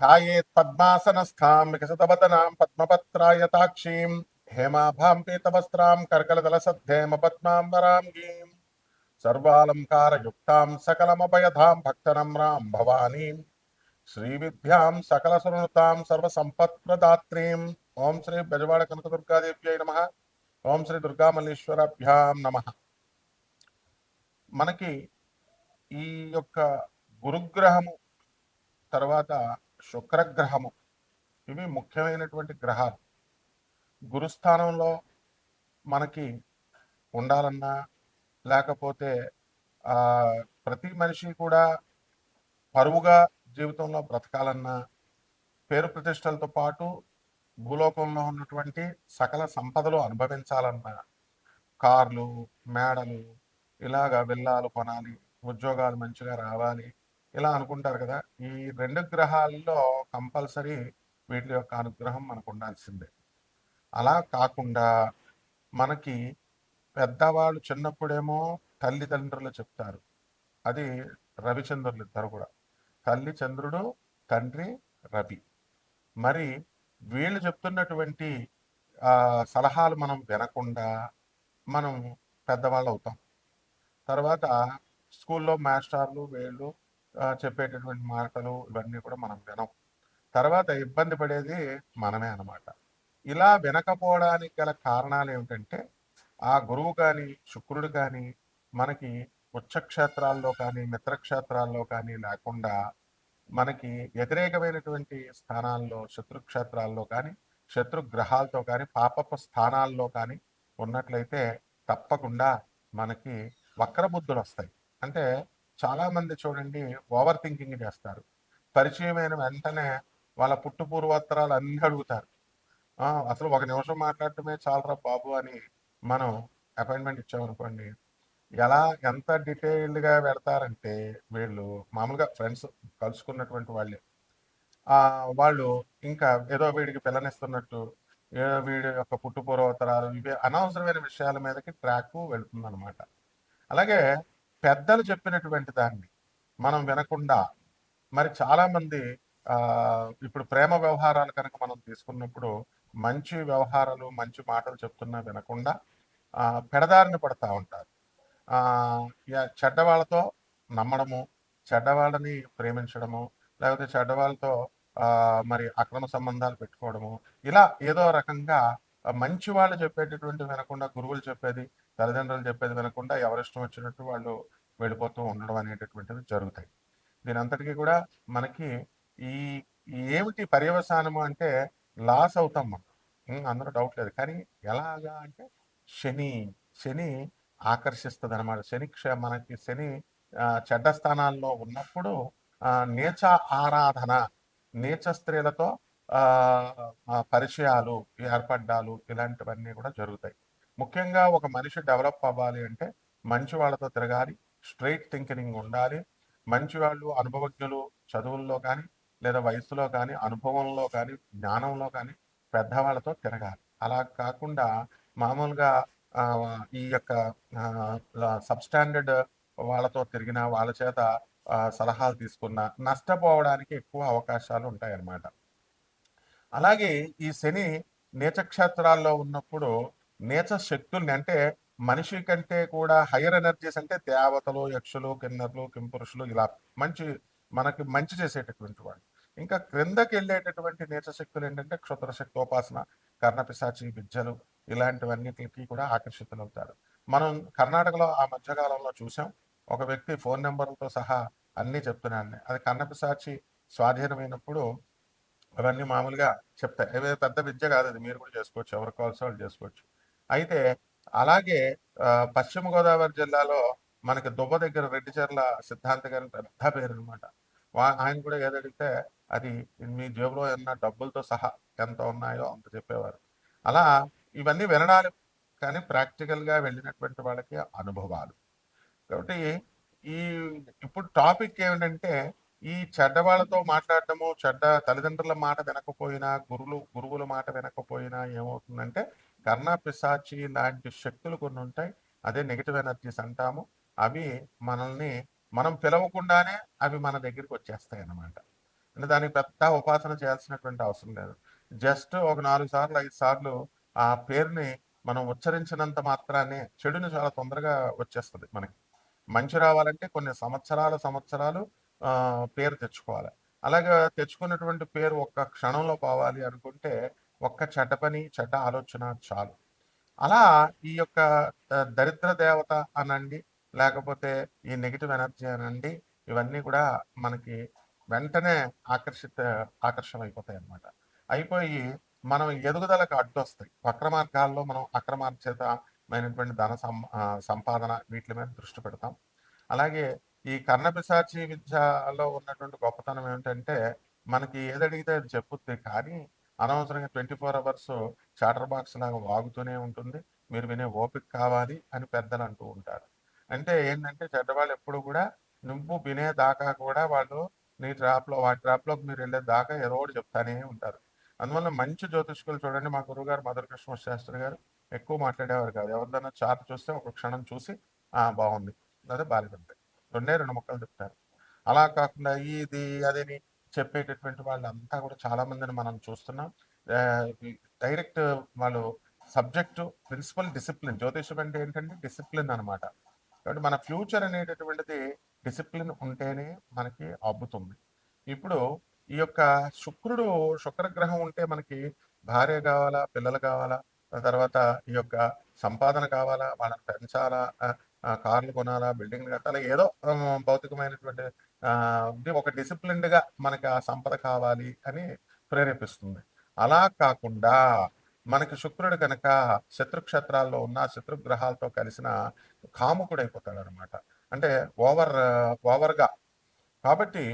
ధ్యాయేత్ పద్మాసనస్థాం వికసితవదనాం పద్మపత్రాయతాక్షీం హేమాభాం పీతవస్త్రాం కర్కలదలసద్ధేమ పద్మాంబరాంగీం సర్వాలంకారయుక్తాం సకలమభయధాం భక్తనమ్రాం భవానీం శ్రీవిద్యాం సకల సునృతాం సర్వసంపత్ప్రదాత్రీం ఓం శ్రీ బెజవాడ కనకదుర్గాదేవ్యై నమ ఓం శ్రీ దుర్గామల్లీశ్వరాభ్యాం నమ మనకి ఈ యొక్క గురుగ్రహము తర్వాత శుక్రగ్రహము. ఇవి ముఖ్యమైనటువంటి గ్రహాలు. గురుస్థానంలో మనకి ఉండాలన్నా లేకపోతే ప్రతి మనిషి కూడా పరువుగా జీవితంలో బ్రతకాలన్నా పేరు ప్రతిష్టలతో పాటు భూలోకంలో ఉన్నటువంటి సకల సంపదలు అనుభవించాలన్నా కార్లు మేడలు ఇలాగా విల్లాలు కొనాలి ఉద్యోగాలు మంచిగా రావాలి ఇలా అనుకుంటారు కదా! ఈ రెండు గ్రహాల్లో కంపల్సరీ వీటి యొక్క అనుగ్రహం మనకు ఉండాల్సిందే. అలా కాకుండా మనకి పెద్దవాళ్ళు చిన్నప్పుడేమో తల్లిదండ్రులు చెప్తారు. అది రవిచంద్రులు ఇద్దరు కూడా. తల్లి చంద్రుడు తండ్రి రవి. మరి వీళ్ళు చెప్తున్నటువంటి సలహాలు మనం వినకుండా మనం పెద్దవాళ్ళు అవుతాం తర్వాత స్కూల్లో మాస్టర్లు వీళ్ళు చెప్పేటటువంటి మాటలు ఇవన్నీ కూడా మనం వినం. తర్వాత ఇబ్బంది పడేది మనమే అన్నమాట. ఇలా వినకపోవడానికి గల కారణాలు ఏమిటంటే ఆ గురువు కానీ శుక్రుడు కానీ మనకి ఉచ్చక్షేత్రాల్లో కానీ మిత్రక్షేత్రాల్లో కానీ లేకుండా మనకి వ్యతిరేకమైనటువంటి స్థానాల్లో శత్రుక్షేత్రాల్లో కానీ శత్రు గ్రహాలతో కానీ పాపపు స్థానాల్లో కానీ ఉన్నట్లయితే తప్పకుండా మనకి వక్రబుద్ధులు వస్తాయి అంటే చాలా మంది చూడండి ఓవర్ థింకింగ్ చేస్తారు. పరిచయమైన వెంటనే వాళ్ళ పుట్టు పూర్వోత్తరాలు అన్ని అడుగుతారు. అసలు ఒక నిమిషం మాట్లాడటమే చాలరా బాబు అని మనం అపాయింట్మెంట్ ఇచ్చామనుకోండి ఎలా ఎంత డీటెయిల్డ్గా పెడతారంటే వీళ్ళు మామూలుగా ఫ్రెండ్స్ కలుసుకున్నటువంటి వాళ్ళే. వాళ్ళు ఇంకా ఏదో వీడికి పిల్లనిస్తున్నట్టు ఏదో వీడి యొక్క పుట్టు పూర్వోత్తరాలు ఇవి అనవసరమైన విషయాల మీదకి ట్రాక్ వెళ్తుంది అలాగే పెద్దలు చెప్పినటువంటి దాన్ని మనం వినకుండా మరి చాలామంది ఆ ఇప్పుడు ప్రేమ వ్యవహారాలు కనుక మనం తీసుకున్నప్పుడు మంచి వ్యవహారాలు మంచి మాటలు చెప్తున్నా వినకుండా ఆ పడతా ఉంటారు. ఆ చెడ్డవాళ్ళతో నమ్మడము చెడ్డవాళ్ళని ప్రేమించడము లేకపోతే చెడ్డవాళ్ళతో ఆ మరి అక్రమ సంబంధాలు పెట్టుకోవడము ఇలా ఏదో రకంగా మంచి వాళ్ళు చెప్పేటటువంటి వినకుండా గురువులు చెప్పేది తల్లిదండ్రులు చెప్పేది వినకుండా ఎవరిష్టం వచ్చినట్టు వాళ్ళు వెళ్ళిపోతూ ఉండడం అనేటటువంటిది జరుగుతాయి. దీని అంతటికీ కూడా మనకి ఈ ఏమిటి పర్యవసానము అంటే లాస్ అవుతాం మనం. అందరూ డౌట్ లేదు. కానీ ఎలాగా అంటే శని శని ఆకర్షిస్తుంది అనమాట శని మనకి శని చెడ్డ స్థానాల్లో ఉన్నప్పుడు నేచ నీచ ఆరాధన నీచ స్త్రీలతో పరిచయాలు ఏర్పడ్డాలు ఇలాంటివన్నీ కూడా జరుగుతాయి. ముఖ్యంగా ఒక మనిషి డెవలప్ అవ్వాలి అంటే మంచి వాళ్ళతో తిరగాలి స్ట్రైట్ థింకింగ్ ఉండాలి. మంచి వాళ్ళు అనుభవజ్ఞులు చదువుల్లో కానీ లేదా వయసులో కానీ అనుభవంలో కానీ జ్ఞానంలో కానీ పెద్దవాళ్ళతో తిరగాలి. అలా కాకుండా మామూలుగా ఈ యొక్క సబ్స్టాండర్డ్ వాళ్ళతో తిరిగిన వాళ్ళ చేత సలహాలు తీసుకున్న నష్టపోవడానికి ఎక్కువ అవకాశాలు ఉంటాయన్నమాట. అలాగే ఈ శని నీచక్షేత్రాల్లో ఉన్నప్పుడు నేచర్ శక్తుల్ని అంటే మనిషి కంటే కూడా హైయర్ ఎనర్జీస్ అంటే దేవతలు యక్షులు కిన్నర్లు కింపురుషులు ఇలా మంచి మనకి మంచి చేసేటటువంటి వాళ్ళు. ఇంకా క్రిందకి వెళ్ళేటటువంటి నేచర్ శక్తులు ఏంటంటే క్షుద్ర శక్తోపాసన కర్ణపిశాచి విద్యలు ఇలాంటివన్నిటికి కూడా ఆకర్షితులవుతారు. మనం కర్ణాటకలో ఆ మధ్యకాలంలో చూసాం. ఒక వ్యక్తి ఫోన్ నెంబర్లతో సహా అన్నీ చెప్తున్నాను అది కర్ణపిశాచి స్వాధీనమైనప్పుడు అవన్నీ మామూలుగా చెప్తాయి. ఏదో పెద్ద విద్య కాదు అది. మీరు కూడా చేసుకోవచ్చు. ఎవరు కావాల్సి వాళ్ళు చేసుకోవచ్చు. అయితే అలాగే పశ్చిమ గోదావరి జిల్లాలో మనకి దుబ్బ దగ్గర రెడ్డిచర్ల సిద్ధాంత గారి పెద్ద పేరు అనమాట ఆయన కూడా ఏదడిగితే అది మీ జేబులో ఉన్న డబ్బులతో సహా ఎంత ఉన్నాయో అంత చెప్పేవారు. అలా ఇవన్నీ వినడాలి కానీ ప్రాక్టికల్గా వెళ్ళినటువంటి వాళ్ళకి అనుభవాలు. కాబట్టి ఈ ఇప్పుడు టాపిక్ ఏమిటంటే ఈ చెడ్డ వాళ్ళతో మాట్లాడటము చెడ్డ తల్లిదండ్రుల మాట వినకపోయినా గురువులు గురువుల మాట వినకపోయినా ఏమవుతుందంటే కర్ణ పిశాచి లాంటి శక్తులు కొన్ని ఉంటాయి. అదే నెగిటివ్ ఎనర్జీస్ అంటాము. అవి మనల్ని మనం పిలవకుండానే అవి మన దగ్గరికి వచ్చేస్తాయి అన్నమాట. అంటే దానికి పెద్ద ఉపాసన చేయాల్సినటువంటి అవసరం లేదు. జస్ట్ ఒక నాలుగు సార్లు ఐదు సార్లు ఆ పేరుని మనం ఉచ్చరించినంత మాత్రానే చెడుని చాలా తొందరగా వచ్చేస్తుంది మనకి. మంచి రావాలంటే కొన్ని సంవత్సరాల సంవత్సరాలు ఆ పేరు తెచ్చుకోవాలి. అలాగే తెచ్చుకున్నటువంటి పేరు ఒక్క క్షణంలో పోవాలి అనుకుంటే ఒక్క చెడ్డ పని చెడ్డ ఆలోచన చాలు. అలా ఈ యొక్క దరిద్ర దేవత అనండి లేకపోతే ఈ నెగిటివ్ ఎనర్జీ అనండి ఇవన్నీ కూడా మనకి వెంటనే ఆకర్షిత ఆకర్షణ అయిపోతాయి అన్నమాట అయిపోయి మనం ఎదుగుదలకు అడ్డొస్తాయి. వక్ర మార్గాల్లో మనం అక్రమార్జితమైనటువంటి ధన సం సంపాదన వీటి మీద దృష్టి పెడతాం. అలాగే ఈ కర్ణపిశాచి విద్యలో ఉన్నటువంటి గొప్పతనం ఏమిటంటే మనకి ఏదడిగితే అది చెప్పుద్ది కానీ అనవసరంగా twenty four hours chatter box లాగా వాగుతూనే ఉంటుంది. మీరు వినే ఓపిక కావాలి అని పెద్దలు అంటూ ఉంటారు. అంటే ఏంటంటే చెడ్డవాళ్ళు ఎప్పుడు కూడా నువ్వు వినే దాకా కూడా వాళ్ళు నీ ట్రాప్లో వాటి ట్రాప్లోకి మీరు వెళ్ళే దాకా ఏదో ఒకటి చెప్తానే ఉంటారు. అందువల్ల మంచి జ్యోతిష్కులు చూడండి. మా గురుగారు మధుర కృష్ణ శాస్త్రి గారు ఎక్కువ మాట్లాడేవారు కాదు. ఎవరిదైనా చార్ట్ చూస్తే ఒక క్షణం చూసి ఆ బాగుంది. అదే బాలిపడతాయి రెండే రెండు మొక్కలు చెప్తారు. అలా కాకుండా ఇది అదేని చెప్పేటటువంటి వాళ్ళంతా కూడా చాలా మందిని మనం చూస్తున్నాం. డైరెక్ట్ వాళ్ళు సబ్జెక్టు ప్రిన్సిపల్ డిసిప్లిన్ జ్యోతిషం అంటే ఏంటంటే డిసిప్లిన్ అన్నమాట. కాబట్టి మన ఫ్యూచర్ అనేటటువంటిది డిసిప్లిన్ ఉంటేనే మనకి అబ్బుతుంది. ఇప్పుడు ఈ యొక్క శుక్రుడు శుక్రగ్రహం ఉంటే మనకి భార్య కావాలా పిల్లలు కావాలా తర్వాత ఈ యొక్క సంపాదన కావాలా వాళ్ళని పెంచాలా కార్లు కొనాలా బిల్డింగ్లు కట్టాలా ఏదో భౌతికమైనటువంటి ఒక డిసిప్లిన్డ్గా మనకి ఆ సంపద కావాలి అని ప్రేరేపిస్తుంది. అలా కాకుండా మనకి శుక్రుడు కనుక శత్రుక్షేత్రాల్లో ఉన్న శత్రుగ్రహాలతో కలిసిన కాముకుడు అయిపోతాడు అనమాట అంటే ఓవర్ ఓవర్గా కాబట్టి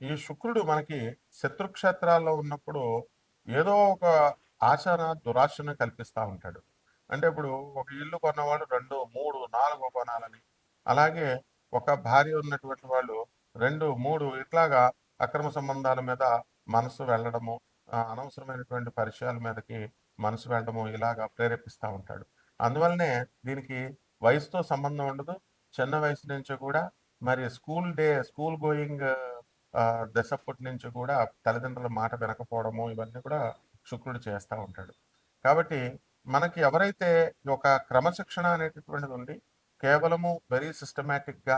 ఈ శుక్రుడు మనకి శత్రుక్షేత్రాల్లో ఉన్నప్పుడు ఏదో ఒక ఆచరణ దురాశను కల్పిస్తూ ఉంటాడు. అంటే ఇప్పుడు ఒక ఇల్లు కొన్నవాడు రెండు మూడు నాలుగు కొనాలని. అలాగే ఒక భార్య ఉన్నటువంటి వాళ్ళు రెండు మూడు ఇట్లాగా అక్రమ సంబంధాల మీద మనసు వెళ్ళడము అనవసరమైనటువంటి పరిచయాల మీదకి మనసు వెళ్ళడము ఇలాగా ప్రేరేపిస్తూ ఉంటాడు. అందువల్లనే దీనికి వయసుతో సంబంధం ఉండదు. చిన్న వయసు నుంచి కూడా మరి స్కూల్ డే స్కూల్ గోయింగ్ దశప్పటి నుంచి కూడా తల్లిదండ్రుల మాట వినకపోవడము ఇవన్నీ కూడా శుక్రుడు చేస్తూ ఉంటాడు. కాబట్టి మనకి ఎవరైతే ఒక క్రమశిక్షణ అనేటటువంటిది ఉండి కేవలము వెరీ సిస్టమేటిక్గా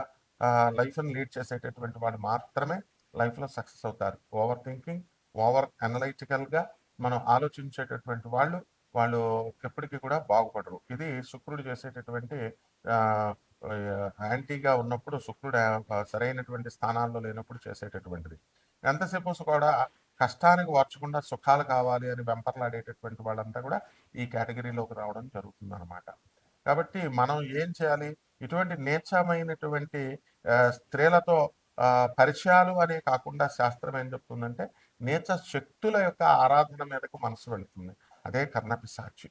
లైఫ్ని లీడ్ చేసేటటువంటి వాళ్ళు మాత్రమే లైఫ్లో సక్సెస్ అవుతారు. ఓవర్ థింకింగ్ ఓవర్ అనలైటికల్గా మనం ఆలోచించేటటువంటి వాళ్ళు వాళ్ళు ఎప్పటికీ కూడా బాగుపడరు. ఇది శుక్రుడు చేసేటటువంటి యాంటీగా ఉన్నప్పుడు శుక్రుడు సరైనటువంటి స్థానాల్లో లేనప్పుడు చేసేటటువంటిది. ఎంతసేపు కూడా కష్టానికి వార్చకుండా సుఖాలు కావాలి అని వెంపర్లాడేటటువంటి వాళ్ళంతా కూడా ఈ కేటగిరీలోకి రావడం జరుగుతుంది అనమాట కాబట్టి మనం ఏం చేయాలి? ఇటువంటి నీచమైనటువంటి స్త్రీలతో ఆ, పరిచయాలు అనే కాకుండా శాస్త్రం ఏం చెప్తుందంటే నేచ శక్తుల యొక్క ఆరాధన మీదకు మనసు వెళుతుంది. అదే కర్ణపిశాచి.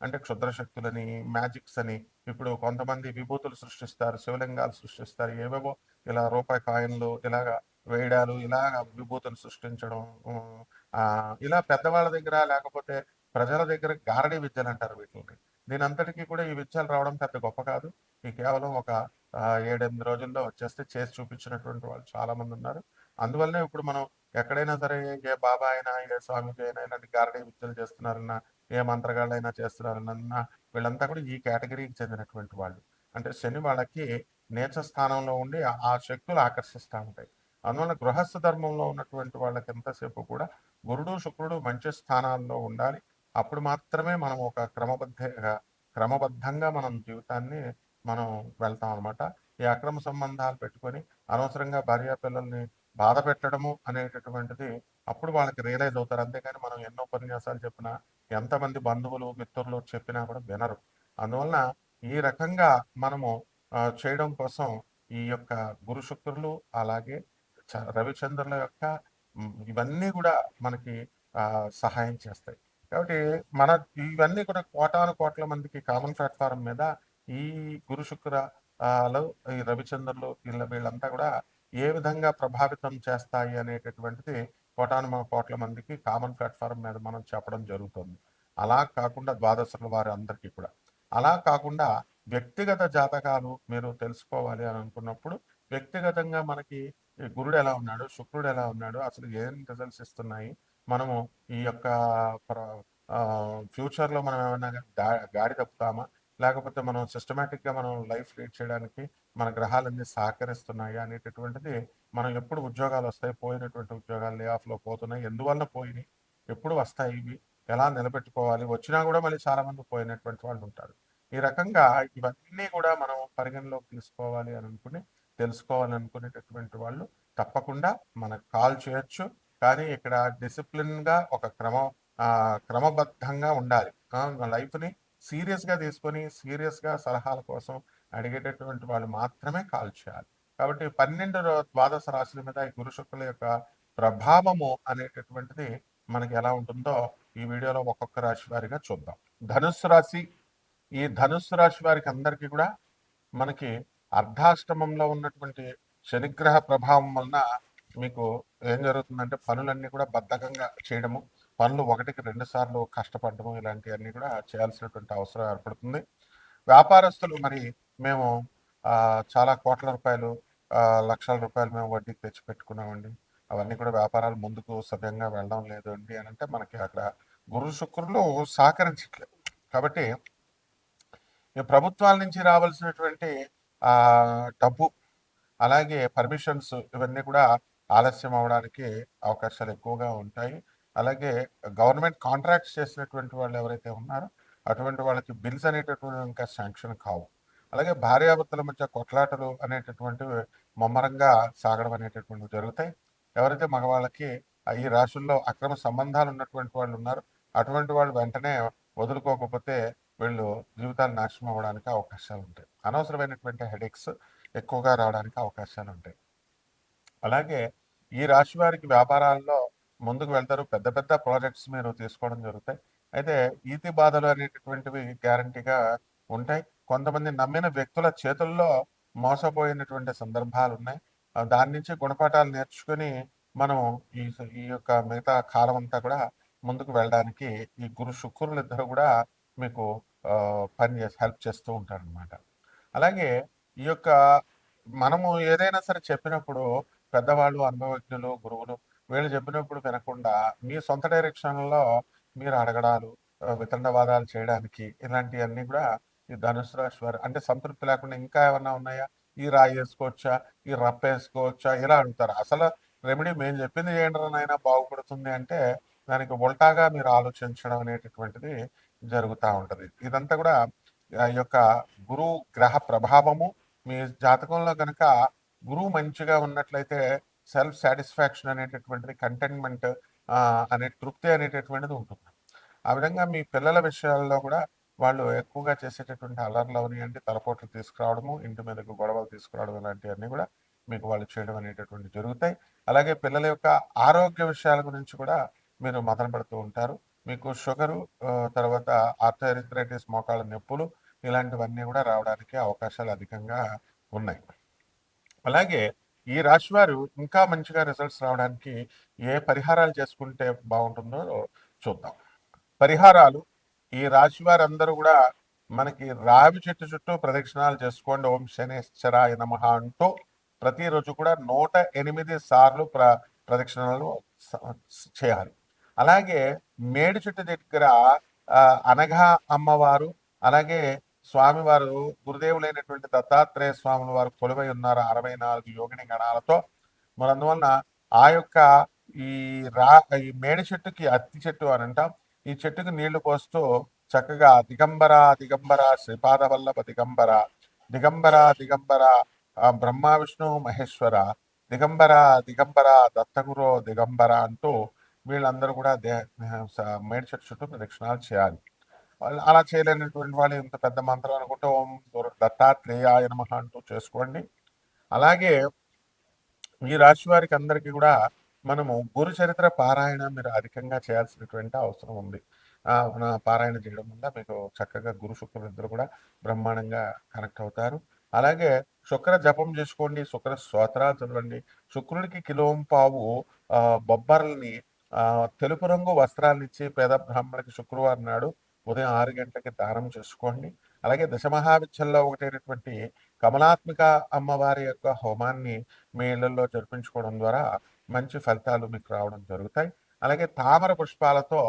అంటే క్షుద్ర శక్తులని మ్యాజిక్స్ అని ఇప్పుడు కొంతమంది విభూతులు సృష్టిస్తారు శివలింగాలు సృష్టిస్తారు ఏవేవో ఇలా రూపాయి కాయిన్లు ఇలాగా వేయడాలు ఇలాగ విభూతులు సృష్టించడం ఆ, ఇలా పెద్దవాళ్ళ దగ్గర లేకపోతే ప్రజల దగ్గర గారడీ విద్యలు అంటారు వీటిని దీని అంతటికీ కూడా ఈ విషయాలు రావడం పెద్ద గొప్ప కాదు. ఈ కేవలం ఒక ఏడెనిమిది రోజుల్లో వచ్చేస్తే చేసి చూపించినటువంటి వాళ్ళు చాలా మంది ఉన్నారు. అందువల్లనే ఇప్పుడు మనం ఎక్కడైనా సరే ఏ బాబా అయినా ఏ స్వామిజీ అయినా ఇలాంటి గారడీ విద్యలు చేస్తున్నారన్నా ఏ మంత్రగాళ్ళైనా చేస్తున్నారన్నా వీళ్ళంతా కూడా ఈ కేటగిరీకి చెందినటువంటి వాళ్ళు. అంటే శని వాళ్ళకి నేచ స్థానంలో ఉండి ఆ- ఆ శక్తులు ఆకర్షిస్తూ ఉంటాయి. అందువల్ల గృహస్థ ధర్మంలో ఉన్నటువంటి వాళ్ళకి ఎంతసేపు కూడా గురుడు శుక్రుడు మంచి స్థానాల్లో ఉండాలి. అప్పుడు మాత్రమే మనం ఒక క్రమబద్ధ క్రమబద్ధంగా మనం జీవితాన్ని మనం వెళ్తాం అనమాట ఈ అక్రమ సంబంధాలు పెట్టుకొని అనవసరంగా భార్య పిల్లల్ని బాధ పెట్టడము అనేటటువంటిది అప్పుడు వాళ్ళకి రియలైజ్ అవుతారు. అంతేగాని మనం ఎన్నో ఉపన్యాసాలు చెప్పినా ఎంతమంది బంధువులు మిత్రులు చెప్పినా కూడా వినరు. అందువలన ఈ రకంగా మనము చేయడం కోసం ఈ యొక్క గురు శుక్రులు అలాగే చ- రవిచంద్రుల యొక్క ఇవన్నీ కూడా మనకి సహాయం చేస్తాయి. కాబట్టి మన ఇవన్నీ కూడా కోటాను కోట్ల మందికి కామన్ ప్లాట్ఫారం మీద ఈ గురు శుక్రాలు ఈ రవిచంద్రులు వీళ్ళ వీళ్ళంతా కూడా ఏ విధంగా ప్రభావితం చేస్తాయి అనేటటువంటిది కోటాను కోట్ల మందికి కామన్ ప్లాట్ఫారం మీద మనం చెప్పడం జరుగుతుంది. అలా కాకుండా ద్వాదశుల వారి అందరికీ కూడా. అలా కాకుండా వ్యక్తిగత జాతకాలు మీరు తెలుసుకోవాలి అని అనుకున్నప్పుడు వ్యక్తిగతంగా మనకి గురుడు ఎలా ఉన్నాడు శుక్రుడు ఎలా ఉన్నాడు అసలు ఏం రిజల్ట్స్ ఇస్తున్నాయి మనము ఈ యొక్క ఫ్యూచర్లో మనం ఏమైనా గా- గాడి తప్పుతామా? లేకపోతే మనం సిస్టమేటిక్గా మనం లైఫ్ లీడ్ చేయడానికి మన గ్రహాలన్నీ సహకరిస్తున్నాయి అనేటటువంటిది మనం ఎప్పుడు ఉద్యోగాలు వస్తాయి పోయినటువంటి ఉద్యోగాలు లే ఆఫ్లో పోతున్నాయి ఎందువల్ల పోయినాయి ఎప్పుడు వస్తాయి ఇవి ఎలా నిలబెట్టుకోవాలి వచ్చినా కూడా మళ్ళీ చాలా మంది పోయినటువంటి వాళ్ళు ఉంటారు. ఈ రకంగా ఇవన్నీ కూడా మనం పరిగణలోకి తీసుకోవాలి అని అనుకుని తెలుసుకోవాలనుకునేటటువంటి వాళ్ళు తప్పకుండా మనకు కాల్ చేయొచ్చు. కానీ ఇక్కడ డిసిప్లిన్గా ఒక క్రమ క్రమబద్ధంగా ఉండాలి. లైఫ్ని సీరియస్గా తీసుకొని సీరియస్గా సలహాల కోసం అడిగేటటువంటి వాళ్ళు మాత్రమే కాల్ చేయాలి. కాబట్టి పన్నెండు ద్వాదశ రాశుల మీద ఈ గురు శుక్రుల యొక్క ప్రభావము అనేటటువంటిది మనకి ఎలా ఉంటుందో ఈ వీడియోలో ఒక్కొక్క రాశి వారిగా చూద్దాం. ధనుస్సు రాశి ఈ ధనుస్సు రాశి వారికి అందరికీ కూడా మనకి అర్ధాష్టమంలో ఉన్నటువంటి శనిగ్రహ ప్రభావం వలన మీకు ఏం జరుగుతుందంటే పనులన్నీ కూడా బద్ధకంగా చేయడము పనులు ఒకటికి రెండు సార్లు కష్టపడము ఇలాంటివన్నీ కూడా చేయాల్సినటువంటి అవసరం ఏర్పడుతుంది. వ్యాపారస్తులు మరి మేము చాలా కోట్ల రూపాయలు లక్షల రూపాయలు మేము వడ్డీకి తెచ్చి పెట్టుకున్నామండి అవన్నీ కూడా వ్యాపారాలు ముందుకు సవ్యంగా వెళ్ళడం లేదు అండి అని అంటే మనకి అక్కడ గురు శుక్రులు సహకరించట్లేదు. కాబట్టి ఈ ప్రభుత్వాల నుంచి రావాల్సినటువంటి డబ్బు అలాగే పర్మిషన్స్ ఇవన్నీ కూడా ఆలస్యం అవడానికి అవకాశాలు ఎక్కువగా ఉంటాయి. అలాగే గవర్నమెంట్ కాంట్రాక్ట్స్ చేసినటువంటి వాళ్ళు ఎవరైతే ఉన్నారో అటువంటి వాళ్ళకి బిల్స్ అనేటటువంటి ఇంకా శాంక్షన్ కావు. అలాగే భార్యాభర్తల మధ్య కొట్లాటలు అనేటటువంటివి ముమ్మరంగా సాగడం అనేటటువంటివి జరుగుతాయి. ఎవరైతే మగవాళ్ళకి ఈ రాశుల్లో అక్రమ సంబంధాలు ఉన్నటువంటి వాళ్ళు ఉన్నారు అటువంటి వాళ్ళు వెంటనే వదులుకోకపోతే వీళ్ళు జీవితాలు నాశనం అవ్వడానికి అవకాశాలు ఉంటాయి. అనవసరమైనటువంటి హెడేక్స్ ఎక్కువగా రావడానికి అవకాశాలు ఉంటాయి. అలాగే ఈ రాశి వారికి వ్యాపారాల్లో ముందుకు వెళ్తారు. పెద్ద పెద్ద ప్రాజెక్ట్స్ మీరు తీసుకోవడం జరుగుతాయి. అయితే ఈతి బాధలు అనేటటువంటివి గ్యారంటీగా ఉంటాయి. కొంతమంది నమ్మిన వ్యక్తుల చేతుల్లో మోసపోయినటువంటి సందర్భాలు ఉన్నాయి దాని నుంచి గుణపాఠాలు నేర్చుకుని మనం ఈ ఈ యొక్క మిగతా కాలం అంతా కూడా ముందుకు వెళ్ళడానికి ఈ గురు శుక్రులు ఇద్దరు కూడా మీకు పని చేసి హెల్ప్ చేస్తూ ఉంటారు అనమాట అలాగే ఈ యొక్క మనము ఏదైనా సరే చెప్పినప్పుడు పెద్దవాళ్ళు అనుభవజ్ఞులు గురువులు వీళ్ళు చెప్పినప్పుడు వినకుండా మీ సొంత డైరెక్షన్లో మీరు అడగడాలు వితండవాదాలు చేయడానికి ఇలాంటివన్నీ కూడా ఈ ధనుసు రాశి వారు అంటే సంతృప్తి లేకుండా ఇంకా ఏమన్నా ఉన్నాయా? ఈ రాయి వేసుకోవచ్చా? ఈ రప్ప వేసుకోవచ్చా? ఇలా అడుగుతారు. అసలు రెమెడీ మేము చెప్పింది ఏంటనైనా బాగుపడుతుంది అంటే దానికి ఉల్టాగా మీరు ఆలోచించడం అనేటటువంటిది జరుగుతూ ఉంటుంది. ఇదంతా కూడా ఆ యొక్క గురు గ్రహ ప్రభావము మీ జాతకంలో కనుక గురువు మంచిగా ఉన్నట్లయితే సెల్ఫ్ సాటిస్ఫాక్షన్ అనేటటువంటిది కంటెంట్మెంట్ అనే తృప్తి అనేటటువంటిది ఉంటుంది. ఆ విధంగా మీ పిల్లల విషయాల్లో కూడా వాళ్ళు ఎక్కువగా చేసేటటువంటి అల్లర్లు అవనివ్వండి తలపోట్లు తీసుకురావడము ఇంటి మీదకు గొడవలు తీసుకురావడం ఇలాంటివన్నీ కూడా మీకు వాళ్ళు చేయడం అనేటటువంటి జరుగుతాయి. అలాగే పిల్లల యొక్క ఆరోగ్య విషయాల గురించి కూడా మీరు మదన పడుతూ ఉంటారు. మీకు షుగరు తర్వాత ఆర్థరైటిస్ మోకాళ్ళ నొప్పులు ఇలాంటివన్నీ కూడా రావడానికి అవకాశాలు అధికంగా ఉన్నాయి. అలాగే ఈ రాశి వారు ఇంకా మంచిగా రిజల్ట్స్ రావడానికి ఏ పరిహారాలు చేసుకుంటే బాగుంటుందో చూద్దాం. పరిహారాలు ఈ రాశి వారందరూ కూడా మనకి రావి చెట్టు చుట్టూ ప్రదక్షిణాలు చేసుకోండి. ఓం శనేశ్వరాయ నమః అంటూ ప్రతిరోజు కూడా నూట ఎనిమిది సార్లు ప్ర ప్రదక్షిణలు చేయాలి. అలాగే మేడి చెట్టు దగ్గర అనఘ అమ్మవారు అలాగే స్వామివారు గురుదేవులైనటువంటి దత్తాత్రేయ స్వాముల వారు కొలువై ఉన్నారు అరవై నాలుగు యోగిని గణాలతో. మరి అందువలన ఆ యొక్క ఈ రా ఈ మేడి చెట్టుకి అత్తి చెట్టు అని అంటాం. ఈ చెట్టుకు నీళ్ళు పోస్తూ చక్కగా దిగంబర దిగంబర శ్రీపాద వల్లభ దిగంబర దిగంబర దిగంబర బ్రహ్మ విష్ణు మహేశ్వర దిగంబర దిగంబర దత్తగురు దిగంబర అంటూ వీళ్ళందరూ కూడా దే మేడి చెట్టు చుట్టూ ప్రదక్షిణాలు చేయాలి. అలా చేయలేనటువంటి వాళ్ళు ఇంత పెద్ద మంత్రం అనుకుంటే ఓం దత్తాత్రేయ దత్తాత్రేయాయ అంటూ చేసుకోండి. అలాగే ఈ రాశి వారికి అందరికీ కూడా మనము గురు చరిత్ర పారాయణ మీరు అధికంగా చేయాల్సినటువంటి అవసరం ఉంది. పారాయణ చేయడం వల్ల మీకు చక్కగా గురు శుక్రులు ఇద్దరు కూడా బ్రహ్మాండంగా కనెక్ట్ అవుతారు. అలాగే శుక్ర జపం చేసుకోండి శుక్ర స్తోత్రాలు చదవండి. శుక్రుడికి కిలోం పావు బొబ్బర్లని తెలుపు రంగు వస్త్రాలు ఇచ్చి పేద బ్రాహ్మణికి శుక్రవారం నాడు ఉదయం ఆరు గంటలకి దానం చేసుకోండి. అలాగే దశమహావిద్యంలో ఒకటైనటువంటి కమలాత్మిక అమ్మవారి యొక్క హోమాన్ని మీ ఇళ్ళలో జరిపించుకోవడం ద్వారా మంచి ఫలితాలు మీకు రావడం జరుగుతాయి. అలాగే తామర పుష్పాలతో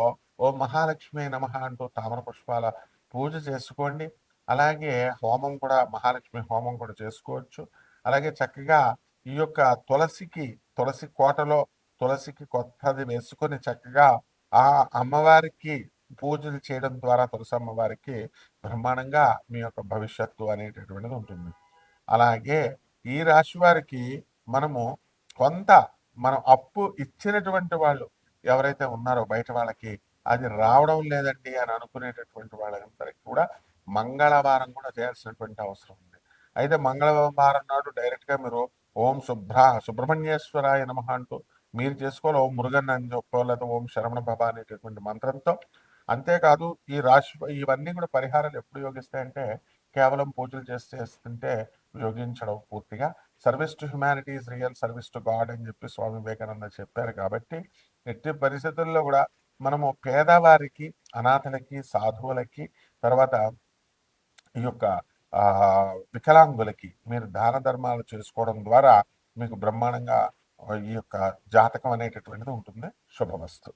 ఓ మహాలక్ష్మి నమ అంటూ తామర పుష్పాల పూజ చేసుకోండి. అలాగే హోమం కూడా మహాలక్ష్మి హోమం కూడా చేసుకోవచ్చు. అలాగే చక్కగా ఈ యొక్క తులసికి తులసి కోటలో తులసికి కొత్తది వేసుకొని చక్కగా ఆ అమ్మవారికి పూజలు చేయడం ద్వారా తులసమ్మ వారికి బ్రహ్మాండంగా మీ యొక్క భవిష్యత్తు అనేటటువంటిది ఉంటుంది. అలాగే ఈ రాశి వారికి మనము కొంత మనం అప్పు ఇచ్చినటువంటి వాళ్ళు ఎవరైతే ఉన్నారో బయట వాళ్ళకి అది రావడం లేదండి అని అనుకునేటటువంటి వాళ్ళందరికీ కూడా మంగళవారం కూడా చేయాల్సినటువంటి అవసరం ఉంది. అయితే మంగళవారం నాడు డైరెక్ట్గా మీరు ఓం శుభ్ర సుబ్రహ్మణ్యేశ్వరాయ నమ అంటూ మీరు చేసుకోవాలి. ఓం మురుగన్ అని చెప్పో లేదా ఓం శరవణ బాబా అనేటటువంటి మంత్రంతో అంతేకాదు ఈ రాశి ఇవన్నీ కూడా పరిహారాలు ఎప్పుడు యోగిస్తాయంటే కేవలం పూజలు చేస్తే చేస్తుంటే యోగించడం పూర్తిగా. Service to humanities real service to god అని చెప్పి స్వామి వివేకానంద చెప్పారు కాబట్టి ఎట్టి పరిస్థితుల్లో కూడా మనము పేదవారికి అనాథలకి సాధువులకి తర్వాత ఈ యొక్క వికలాంగులకి మీరు దాన ధర్మాలు చేసుకోవడం ద్వారా మీకు బ్రహ్మాండంగా ఈ యొక్క జాతకం అనేటటువంటిది ఉంటుంది. శుభవస్తు